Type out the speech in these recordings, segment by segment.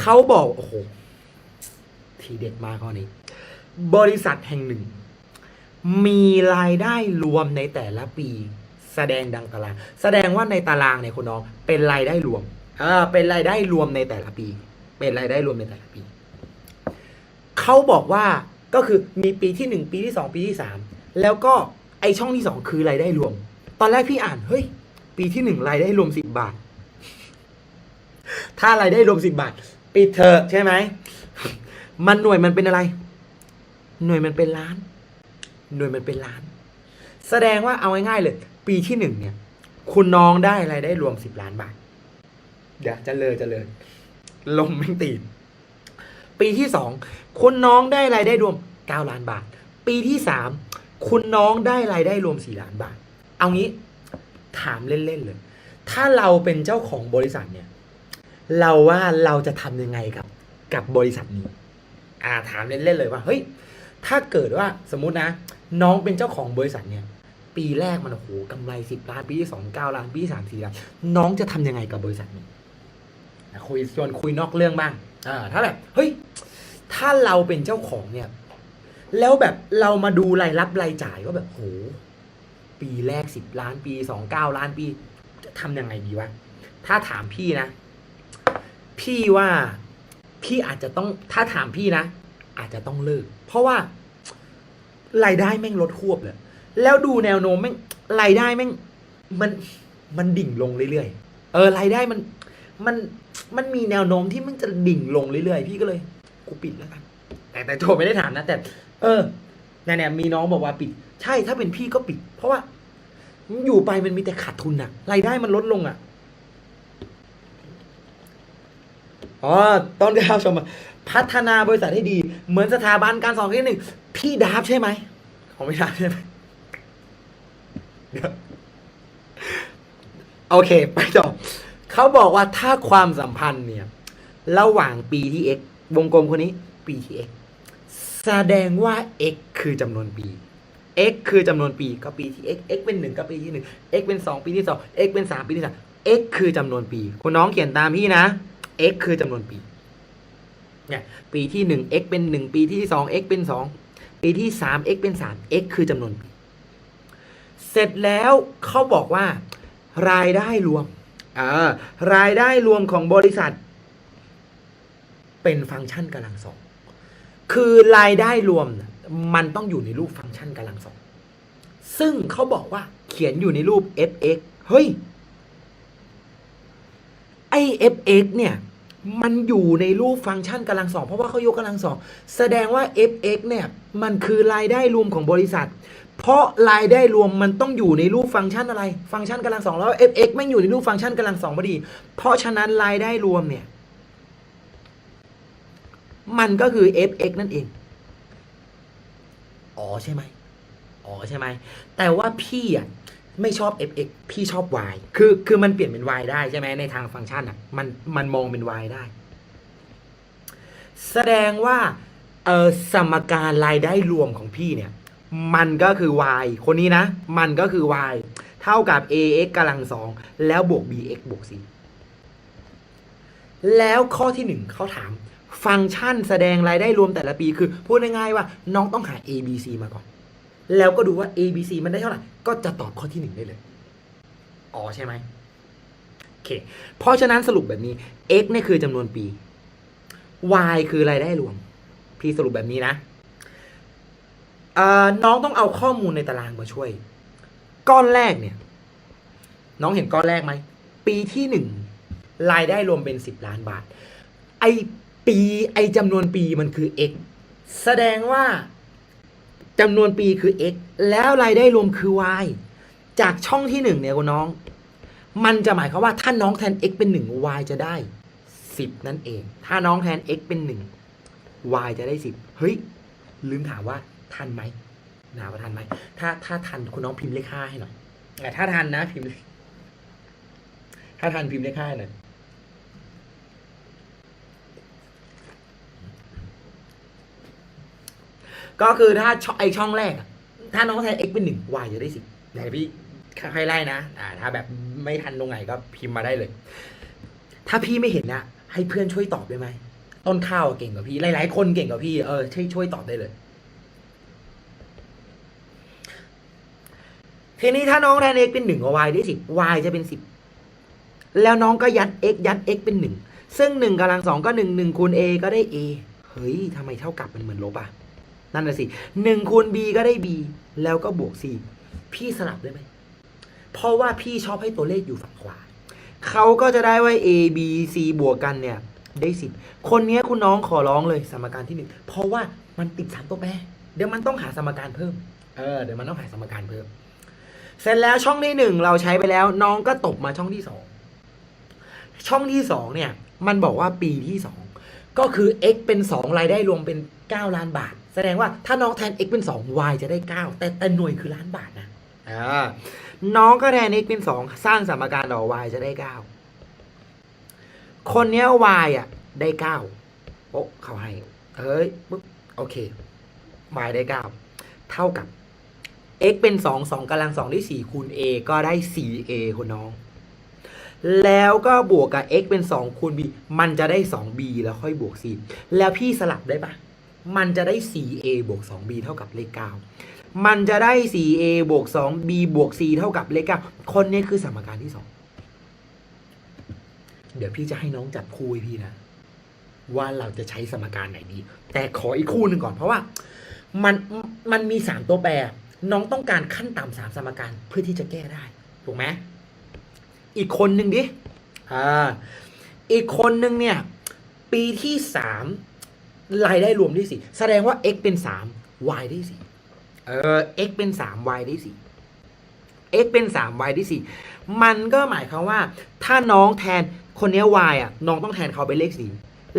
เขาบอกโอ้โหทีเด็ดมากข้อนี้ บริษัทแห่งหนึ่ง มีรายได้รวมในแต่ละปี แสดงดังตาราง แสดงว่าในตารางเนี่ยคุณน้อง เป็นรายได้รวมเออเป็นรายได้รวมในแต่ละปี เป็นรายได้รวมในแต่ละปีเขาบอกว่าก็คือมีปีที่หนึ่งปีที่สองปีที่สามแล้วก็ไอช่องที่สองคือรายได้รวม ตอนแรกพี่อ่านเฮ้ย ปีที่หนึ่งรายได้รวมสิบบาท ถ้ารายได้รวมสิบบาท ปิดเถอะใช่ไหม มันหน่วยมันเป็นอะไร หน่วยมันเป็นล้าน หน่วยมันเป็นล้าน แสดงว่าเอาง่ายๆเลย ปีที่หนึ่งเนี่ย คุณน้องได้รายได้รวมสิบล้านบาท เดี๋ยวจะเลยจะเลย ลมไม่งตีนปีที่สองคุณน้องได้รายได้รวมเก้าล้านบาท ปีที่สามคุณน้องได้รายได้รวมสี่ล้านบาท เอางี้ถามเล่นๆเลย ถ้าเราเป็นเจ้าของบริษัทเนี่ย เราว่าเราจะทำยังไงกับ กับบริษัทนี้ อ่าถามเล่นๆเลยว่าเฮ้ยถ้าเกิดว่าสมมุตินะ น้องเป็นเจ้าของบริษัทเนี่ย ปีแรกมันโอ้โหกำไรสิบล้านปีที่สองเก้าล้านปีที่สามสี่ล้านน้องจะทำยังไงกับบริษัทนี้คุยชวนคุยนอกเรื่องบ้างอ่าถ้าแบบเฮ้ยถ้าเราเป็นเจ้าของเนี่ย แล้วแบบเรามาดูรายรับรายจ่ายก็แบบโหปีแรกสิบล้านปีสองเก้าล้านปี จะทำยังไงดีวะถ้าถามพี่นะ พี่ว่าพี่อาจจะต้องถ้าถามพี่นะ อาจจะต้องเลิก เพราะว่ารายได้แม่งลดควบเลยแล้วดูแนวโน้มแม่งรายได้แม่งมันมันดิ่งลงเรื่อยๆเออรายได้มันมันมันมีแนวโน้มที่มันจะดิ่งลงเรื่อยๆพี่ก็เลย กูปิดแล้วกันแต่แต่โจไม่ได้ถามนะ แต่ เออเนี่ยเนี่ยมีน้องบอกว่าปิด ใช่ถ้าเป็นพี่ก็ปิด เพราะว่า อยู่ไปมันมีแต่ขาดทุนอะรายได้มันลดลงอะ อ๋อต้นข้าวชม พัฒนาบริษัทให้ดี เหมือนสถาบันการสอนที่หนึ่ง พี่ดาบใช่ไหมเขาไม่ดาบใช่ไหมโอเค ไปต่อเขาบอกว่าถ้าความสัมพันธ์เนี่ย ระหว่างปีที่ x วงกลมคนนี้ ปีที่ x แสดงว่า x คือจำนวนปี x คือจำนวนปีก็ปีที่ x x เป็นหนึ่งก็ปีที่หนึ่ง x เป็นสองปีที่สอง x เป็นสามปีที่สาม x คือจำนวนปี คุณน้องเขียนตามพี่นะ x คือจำนวนปี เนี่ยปีที่หนึ่ง x เป็นหนึ่งปีที่สอง x เป็นสองปีที่สาม x เป็นสาม x คือจำนวนปี เสร็จแล้วเขาบอกว่า รายได้รวมอ่ารายได้รวมของบริษัท เป็นฟังก์ชันกำลังสอง คือรายได้รวมมันต้องอยู่ในรูปฟังก์ชันกำลังสอง ซึ่งเขาบอกว่าเขียนอยู่ในรูป fx เฮ้ย ไอ้ fx เนี่ยมันอยู่ในรูปฟังก์ชันกำลังสอง เพราะว่าเขายกกำลังสอง แสดงว่า fx เนี่ยมันคือรายได้รวมของบริษัท เพราะรายได้รวมมันต้องอยู่ในรูปฟังก์ชันอะไร ฟังก์ชันกำลังสองแล้ว fx ไม่อยู่ในรูปฟังก์ชันกำลังสองพอดี เพราะฉะนั้นรายได้รวมเนี่ย มันก็คือ fx นั่นเอง อ๋อใช่ไหมอ๋อใช่ไหมแต่ว่าพี่อะ ไม่ชอบ fx พี่ชอบ y คือคือมันเปลี่ยนเป็น y ได้ใช่ไหมในทางฟังก์ชันอะมันมันมองเป็น y ได้ แสดงว่าเออสมการรายได้รวมของพี่เนี่ย มันก็คือ y คนนี้นะ มันก็คือ y เท่ากับ ax กำลังสองแล้วบวก bx บวก c แล้วข้อที่หนึ่งเขาถาม ฟังก์ชันแสดงรายได้รวมแต่ละปีคือ พูดง่ายๆว่าน้องต้องหา a b c มาก่อน แล้วก็ดูว่า a b c มันได้เท่าไหร่ ก็จะตอบข้อที่หนึ่งได้เลย อ๋อใช่ไหมโอเค เพราะฉะนั้นสรุปแบบนี้ x เนี่ยคือจำนวนปี y คือรายได้รวม พี่สรุปแบบนี้นะน้องต้องเอาข้อมูลในตารางมาช่วย ก้อนแรกเนี่ย น้องเห็นก้อนแรกไหม ปีที่หนึ่งรายได้รวมเป็นสิบล้านบาท ไอปีไอจำนวนปีมันคือ x แสดงว่า จำนวนปีคือ x แล้วรายได้รวมคือ y จากช่องที่หนึ่งเนี่ยคุณน้อง มันจะหมายความว่าถ้าน้องแทน x เป็นหนึ่ง y จะได้สิบนั่นเอง ถ้าน้องแทน x เป็นหนึ่ง y จะได้สิบเฮ้ย ลืมถามว่าทันไหมถามว่าทันไหม ถ้าถ้าทันคุณน้องพิมพ์เลขห้าให้หน่อยแต่ถ้าทันนะพิมพ์ ถ้าทันพิมพ์เลขห้าให้หน่อย ก็คือถ้าช่องไอช่องแรก ถ้าน้องแทน x เป็นหนึ่ง y จะได้สิบไหนพี่ค่อยๆไล่นะอ่าถ้าแบบไม่ทันตรงไหนก็พิมพ์มาได้เลย ถ้าพี่ไม่เห็นนะให้เพื่อนช่วยตอบได้ไหมต้นข้าวเก่งกว่าพี่ หลาย ๆ คนเก่งกว่าพี่เออช่วยช่วยตอบได้เลย ทีนี้ถ้าน้องแทน x เป็นหนึ่งกับ y ได้สิบ y จะเป็นสิบแล้วน้องก็ยัด x ยัด x เป็นหนึ่งซึ่งหนึ่งกำลังสองก็หนึ่งหนึ่งคูณ a ก็ได้ a เฮ้ยทำไมเท่ากับมันเหมือนลบอะ นั่นน่ะสิหนึ่งคูณ b ก็ได้ b แล้วก็บวก c พี่สลับได้ไหม เพราะว่าพี่ชอบให้ตัวเลขอยู่ฝั่งขวา เขาก็จะได้ว่า a b c บวกกันเนี่ย ได้สิบคนนี้คุณน้องขอร้องเลยสมการที่หนึ่งเพราะว่ามันติดสามตัวแปรเดี๋ยวมันต้องหาสมการเพิ่ม เออ เดี๋ยวมันต้องหาสมการเพิ่ม เสร็จแล้วช่องที่หนึ่งเราใช้ไปแล้ว น้องก็ตบมาช่องที่สอง ช่องที่สองเนี่ย มันบอกว่าปีที่สองก็คือ x เป็นสองรายได้รวมเป็นเก้าล้านบาท แสดงว่าถ้าน้องแทน x เป็นสอง y จะได้เก้าแต่แต่หน่วยคือล้านบาทนะอ่าน้องก็แทน x เป็นสองสร้างสมการต่อ y จะได้เก้าคนเนี้ย y อะได้เก้าโอ้เขาให้ เอ้ยปุ๊บโอเค y ได้เก้าเท่ากับ x เป็นสองสองกำลังสองได้สี่คูณ a ก็ได้สี่ a คุณน้อง แล้วก็บวกกับ x เป็นสองคูณ b มันจะได้สอง b แล้วค่อยบวก c แล้วพี่สลับได้ปะ มันจะได้ 4a บวก 2b เท่ากับเลข 9 มันจะได้ 4a บวก 2b บวก c เท่ากับเลข 9 คนนี้คือสมการที่ 2 เดี๋ยวพี่จะให้น้องจับคู่ให้พี่นะ ว่าเราจะใช้สมการไหนดี แต่ขออีกคู่หนึ่งก่อนเพราะว่า มันมันมี 3 ตัวแปร น้องต้องการขั้นต่ำสามสมการเพื่อที่จะแก้ได้ ถูกไหมอีกคนหนึ่งดิ อ่า อีกคนหนึ่งเนี่ย ปีที่สาม รายได้รวมได้สี่แสดงว่า x เป็นสาม y ได้สี่เออ x เป็นสาม y ได้สี่ x เป็นสาม y ได้สี่มันก็หมายความว่า ถ้าน้องแทนคนเนี้ย y อะ น้องต้องแทนเขาเป็นเลขสี่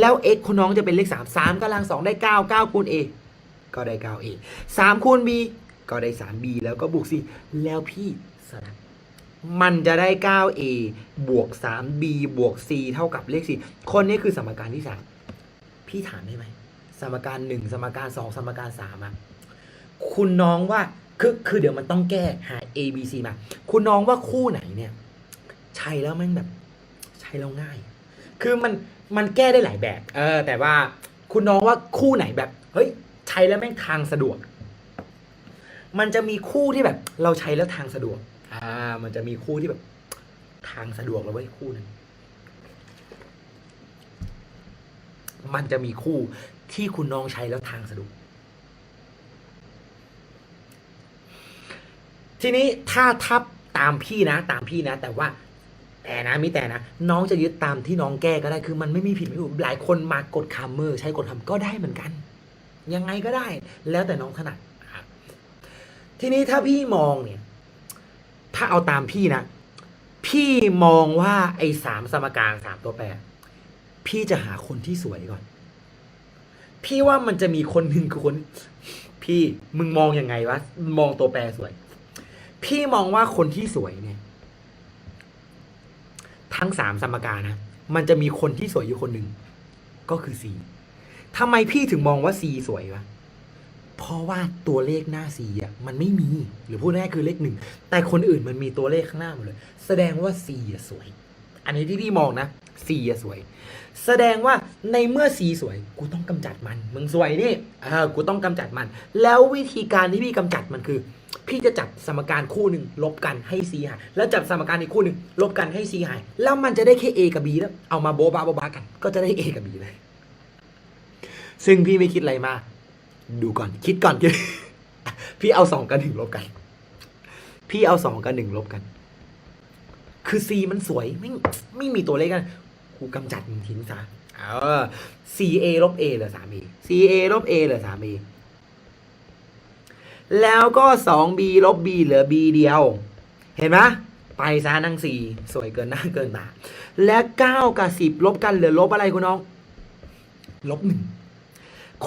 แล้ว x คุณน้องจะเป็นเลขสามสามกำลังสองได้เก้าเก้าคูณ a ก็ได้เก้า a สามคูณ b ก็ได้สาม b แล้วก็บวก c แล้วพี่สลับมันจะได้ 9a บวก 3b บวก c เท่ากับเลข 4 คนนี้คือสมการที่ 3 พี่ถามได้ไหม สมการ1สมการ2สมการ3อะคุณน้องว่าคือคือเดี๋ยวมันต้องแก้หา a b c มา คุณน้องว่าคู่ไหนเนี่ย ใช่แล้วมันแบบ ใช่แล้วง่าย คือมันมันแก้ได้หลายแบบ เออ แต่ว่าคุณน้องว่าคู่ไหนแบบ เฮ้ย ใช้แล้วแม่งทางสะดวก มันจะมีคู่ที่แบบ เราใช้แล้วทางสะดวก อ่า มันจะมีคู่ที่แบบ ทางสะดวกแล้วเว้ยคู่หนึง มันจะมีคู่ที่คุณน้องใช้แล้วทางสะดวกทีนี้ถ้าทับตามพี่นะ ตามพี่นะ แต่ว่าแต่นะมิแต่นะ น้องจะยึดตามที่น้องแก้ก็ได้คือมันไม่มีผิดไม่ถูกหลายคนมากดคัมเมอใช้กดคำก็ได้เหมือนกัน ยังไงก็ได้ แล้วแต่น้องถนัดทีนี้ถ้าพี่มองเนี่ย ถ้าเอาตามพี่นะ พี่มองว่าไอ้สามสมการสามตัวแปร พี่จะหาคนที่สวยก่อน พี่ว่ามันจะมีคนหนึ่งคือคน พี่มึงมองยังไงวะมองตัวแปรสวย พี่มองว่าคนที่สวยเนี่ย ทั้งสามสมการนะมันจะมีคนที่สวยอยู่คนหนึ่งก็คือซีทำไมพี่ถึงมองว่าซีสวยวะ เพราะว่าตัวเลขหน้า C อะมันไม่มี หรือพูดง่ายคือเลขหนึ่ง แต่คนอื่นมันมีตัวเลขข้างหน้าหมดเลย แสดงว่า C อะสวย อันนี้ที่พี่มองนะ C อะสวย แสดงว่าในเมื่อ C สวย กูต้องกำจัดมัน มึงสวยนี่เออกูต้องกำจัดมัน แล้ววิธีการที่พี่กำจัดมันคือ พี่จะจับสมการคู่หนึ่งลบกันให้ C หายแล้วจับสมการอีกคู่หนึ่งลบกันให้ C หายแล้วมันจะได้แค่ A กับ B แล้วเอามาโบบาโบบากัน ก็จะได้ A กับ B เลย ซึ่งพี่ไม่คิดอะไรมา ดูก่อนคิดก่อนพี่เอาสองกับหนึ่งลบกัน พี่เอาสองกับหนึ่งลบกัน คือ C มันสวยไม่ไม่มีตัวเลขกันกูกำจัดมันทิ้งซะเออ 4a ลบ a เหลือ 3a 4a ลบ a เหลือ 3a แล้วก็ 2b ลบ b เหลือ b เดียว เห็นไหมไปซะนั่งสี่สวยเกินหน้าเกินตาและ 9 กับ 10 ลบกันเหลือลบอะไรคุณน้อง ลบหนึ่ง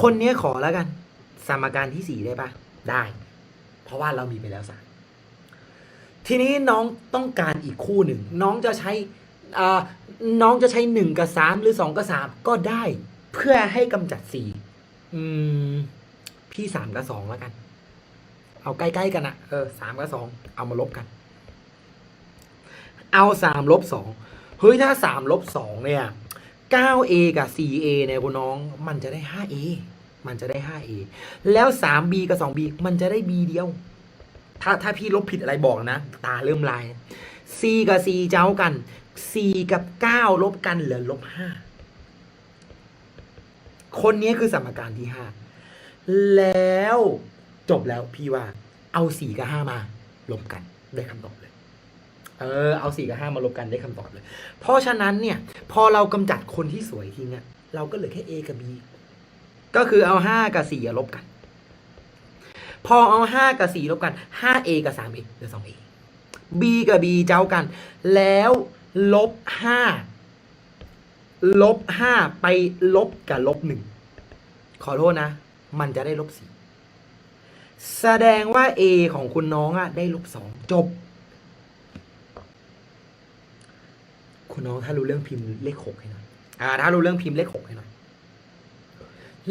คนนี้ขอแล้วกัน สมการที่สี่ได้ปะได้ เพราะว่าเรามีไปแล้วสาม ทีนี้น้องต้องการอีกคู่หนึ่ง น้องจะใช้อ่าน้องจะใช้หนึ่งกับสามหรือสองกับสามก็ได้เพื่อให้กำจัดสี่อืมพี่สามกับสองแล้วกัน เอาใกล้ๆกันอะเออสามกับสองเอามาลบกัน เอาสามลบสองเฮ้ยถ้าสามลบสองเนี่ย 9A กับ 4A เนี่ยคุณน้องมันจะได้ 5A มันจะได้ 5A แล้ว 3B กับ 2B มันจะได้ B เดียว ถ้าถ้าพี่ลบผิดอะไรบอกนะ ตาเริ่มลาย C กับ C เจ้ากัน C กับ9ลบกันเหลือลบ5คนนี้คือสมการที่5แล้วจบแล้วพี่ว่า เอา4กับ5มาลบกันได้คำตอบเลยเออเอา4กับ5มาลบกันได้คำตอบเลย เพราะฉะนั้นเนี่ย พอเรากำจัดคนที่สวยทิ้งอะเราก็เหลือแค่ A กับ B ก็คือเอา5กับ4ลบกัน พอเอา 5 กับ 4 ลบกัน 5A กับ 3A เหลือ 2A B กับ B เจ้ากัน แล้วลบ 5 ลบ 5 ไปลบกับลบ 1 ขอโทษนะ มันจะได้ลบ 4 แสดงว่า A ของคุณน้องอะได้ลบ 2 จบ คุณน้องถ้ารู้เรื่องพิมพ์เลข 6 ให้หน่อยอ่าถ้ารู้เรื่องพิมพ์เลข 6 ให้หน่อย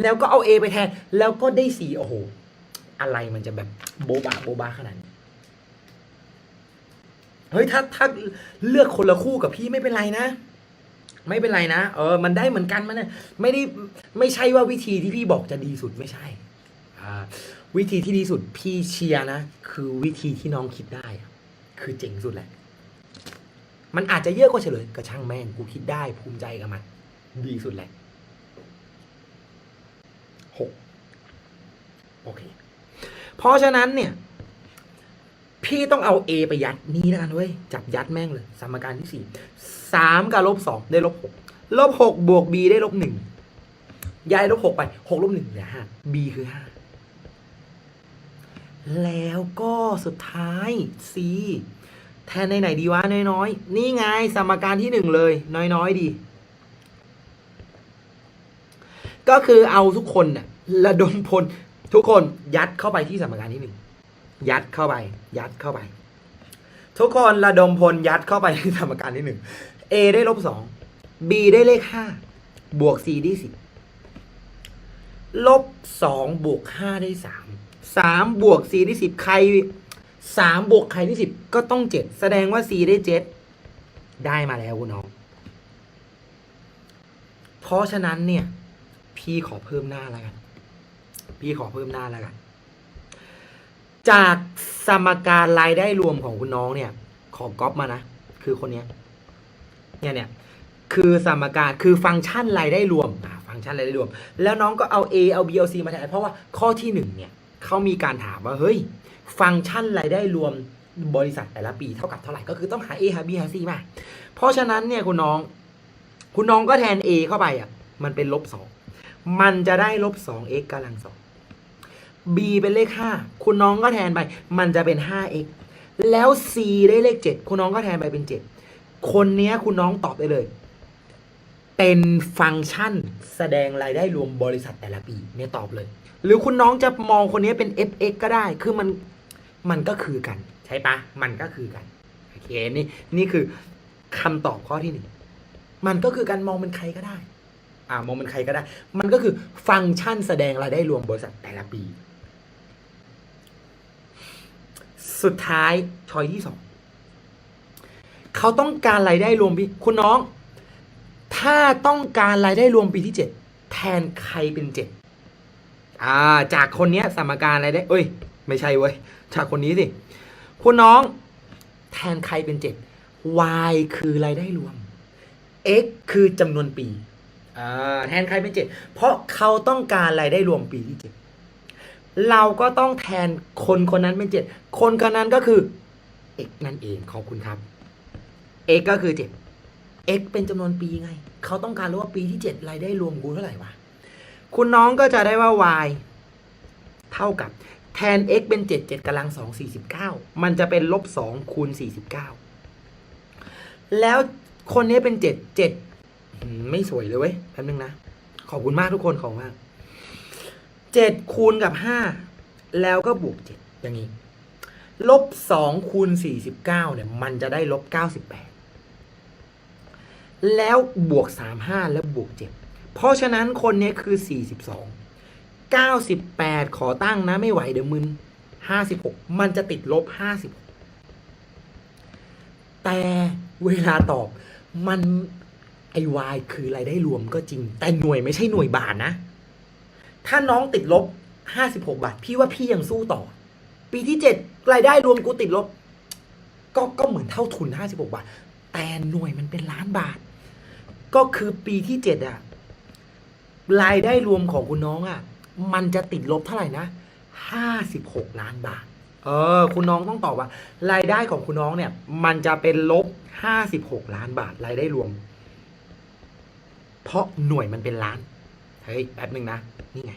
แล้วก็เอา A ไปแทน แล้วก็ได้ 4 โอ้โห อะไรมันจะแบบโบบาโบบาขนาดนี้เฮ้ยถ้าถ้าเลือกคนละคู่กับพี่ไม่เป็นไรนะ ไม่เป็นไรนะเออ มันได้เหมือนกันมันเนี่ยไม่ได้ไม่ใช่ว่าวิธีที่พี่บอกจะดีสุดไม่ใช่วิธีที่ดีสุดพี่เชียร์นะ คือวิธีที่น้องคิดได้ คือเจ๋งสุดแหละ มันอาจจะเยอะกว่าเฉลยก็ช่างแม่งกูคิดได้ภูมิใจกับมัน ดีสุดแหละหกโอเค เพราะฉะนั้นเนี่ย พี่ต้องเอา A ไปยัดนี่แล้วกันเว้ย จับยัดแม่งเลย สมการที่สี่สามกับลบสองได้ลบหกลบหกบวก B ได้ลบหนึ่งย้ายลบหกไปหกลบหนึ่งเหลือห้า B คือห้าแล้วก็สุดท้าย C แทนในไหนดีวะน้อยๆ นี่ไงสมการที่หนึ่งเลย น้อยๆดี ก็คือเอาทุกคนน่ะระดมพล ทุกคนยัดเข้าไปที่สมการที่หนึ่งยัดเข้าไป ยัดเข้าไป ทุกคนระดมพลยัดเข้าไปที่สมการที่หนึ่ง A ได้ลบสอง B ได้เลขห้าบวก C ได้สิบลบสองบวกห้าได้สามสามบวก C ได้สิบใครสามบวกใครได้สิบก็ต้องเจ็ดแสดงว่า C ได้เจ็ดได้มาแล้วคุณน้อง เพราะฉะนั้นเนี่ย พี่ขอเพิ่มหน้าแล้วกัน พี่ขอเพิ่มหน้าแล้วกัน จากสมการรายได้รวมของคุณน้องเนี่ย ขอก๊อปมานะ คือคนเนี้ยเนี่ยเนี่ยคือสมการคือฟังก์ชันรายได้รวมฟังก์ชันรายได้รวม แล้วน้องก็เอา A เอา B เอา C มาแทนเพราะว่าข้อที่หนึ่งเนี่ยเขามีการถามว่าเฮ้ย ฟังก์ชันรายได้รวมบริษัทแต่ละปีเท่ากับเท่าไหร่ ก็คือต้องหา A หา B หา C มา เพราะฉะนั้นเนี่ยคุณน้อง คุณน้องก็แทน A เข้าไปอะ มันเป็นลบสอง มันจะได้ลบสอง x กำลังสอง b เป็นเลขห้าคุณน้องก็แทนไป มันจะเป็นห้า x แล้ว c ได้เลขเจ็ดคุณน้องก็แทนไปเป็นเจ็ดคนเนี้ยคุณน้องตอบได้เลย เป็นฟังก์ชันแสดงรายได้รวมบริษัทแต่ละปีเนี่ยตอบเลย หรือคุณน้องจะมองคนนี้เป็น fx ก็ได้ คือมันมันก็คือกัน ใช่ปะมันก็คือกันโอเคนี่นี่คือคำตอบข้อที่หนึ่งมันก็คือการมองเป็นใครก็ได้ อ่ามองเป็นใครก็ได้ มันก็คือฟังก์ชันแสดงรายได้รวมบริษัทแต่ละปี สุดท้ายชอยที่สองเขาต้องการรายได้รวมปีคุณน้อง ถ้าต้องการรายได้รวมปีที่เจ็ดแทนใครเป็นเจ็ดอ่า จากคนเนี้ยสมการรายได้เอ้ย ไม่ใช่เว้ยจากคนนี้สิคุณน้อง แทนใครเป็นเจ็ด y คือรายได้รวม x คือจำนวนปีแทนใครเป็นเจ็ดเพราะเขาต้องการรายได้รวมปีที่เจ็ด เราก็ต้องแทนคนคนนั้นเป็นเจ็ดคนคนนั้นก็คือ x นั่นเองขอบคุณครับ x ก็คือเจ็ด x เป็นจำนวนปีไง เขาต้องการรู้ว่าปีที่เจ็ดรายได้รวมกูเท่าไหร่วะคุณน้องก็จะได้ว่า y เท่ากับแทน x เป็นเจ็ดเจ็ดกำลังสองสี่สิบเก้ามันจะเป็นลบสองคูณสี่สิบเก้าแล้วคนนี้เป็นเจ็ดเจ็ดไม่สวยเลยเว้ยแป๊บนึงนะ ขอบคุณมากทุกคนขอบคุณมาก เจ็ดคูณกับห้าแล้วก็บวกเจ็ดอย่างนี้ ลบสองคูณสี่สิบเก้าเนี่ย มันจะได้ลบเก้าสิบแปดแล้วบวกสามห้าแล้วบวกเจ็ดเพราะฉะนั้นคนนี้คือสี่สิบสองเก้าสิบแปดขอตั้งนะไม่ไหวเดี๋ยวมึนห้าสิบหกมันจะติดลบห้าสิบแต่เวลาตอบมันไอวายคือรายได้รวมก็จริง แต่หน่วยไม่ใช่หน่วยบาทนะ ถ้าน้องติดลบห้าสิบหกบาท พี่ว่าพี่ยังสู้ต่อ ปีที่เจ็ดรายได้รวมกูติดลบ ก็ก็เหมือนเท่าทุนห้าสิบหกบาท แต่หน่วยมันเป็นล้านบาท ก็คือปีที่เจ็ดอะรายได้รวมของคุณน้องอะมันจะติดลบเท่าไหร่นะห้าสิบหกล้านบาท เออ คุณน้องต้องตอบว่า รายได้ของคุณน้องเนี่ย มันจะเป็นลบห้าสิบหกล้านบาท รายได้รวม เพราะหน่วยมันเป็นล้าน เฮ้ยแป๊บหนึ่งนะ นี่ไง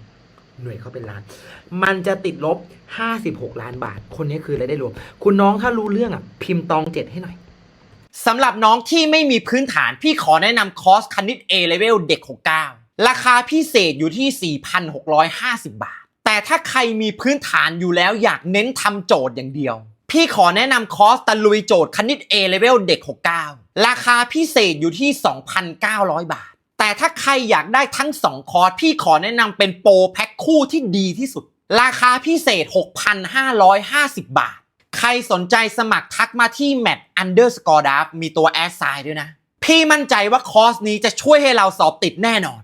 หน่วยเขาเป็นล้าน มันจะติดลบห้าสิบหกล้านบาท คนนี้คือรายได้รวม คุณน้องถ้ารู้เรื่องอะ พิมพ์ตองเจ็ดให้หน่อยสำหรับน้องที่ไม่มีพื้นฐาน พี่ขอแนะนำคอร์สคณิต A Level เด็ก 69 ราคาพิเศษอยู่ที่ 4,650 บาท แต่ถ้าใครมีพื้นฐานอยู่แล้วอยากเน้นทำโจทย์อย่างเดียว พี่ขอแนะนำคอร์สตะลุยโจทย์คณิต A Level เด็ก 69 ราคาพิเศษอยู่ที่ 2,900 บาท แต่ถ้าใครอยากได้ทั้ง 2 คอร์สพี่ขอแนะนำเป็นโปรแพ็คคู่ที่ดีที่สุด ราคาพิเศษ 6,550 บาท ใครสนใจสมัครทักมาที่ mat underscore d a f มีตัวแอสไซด์ด้วยนะ พี่มั่นใจว่าคอร์สนี้จะช่วยให้เราสอบติดแน่นอน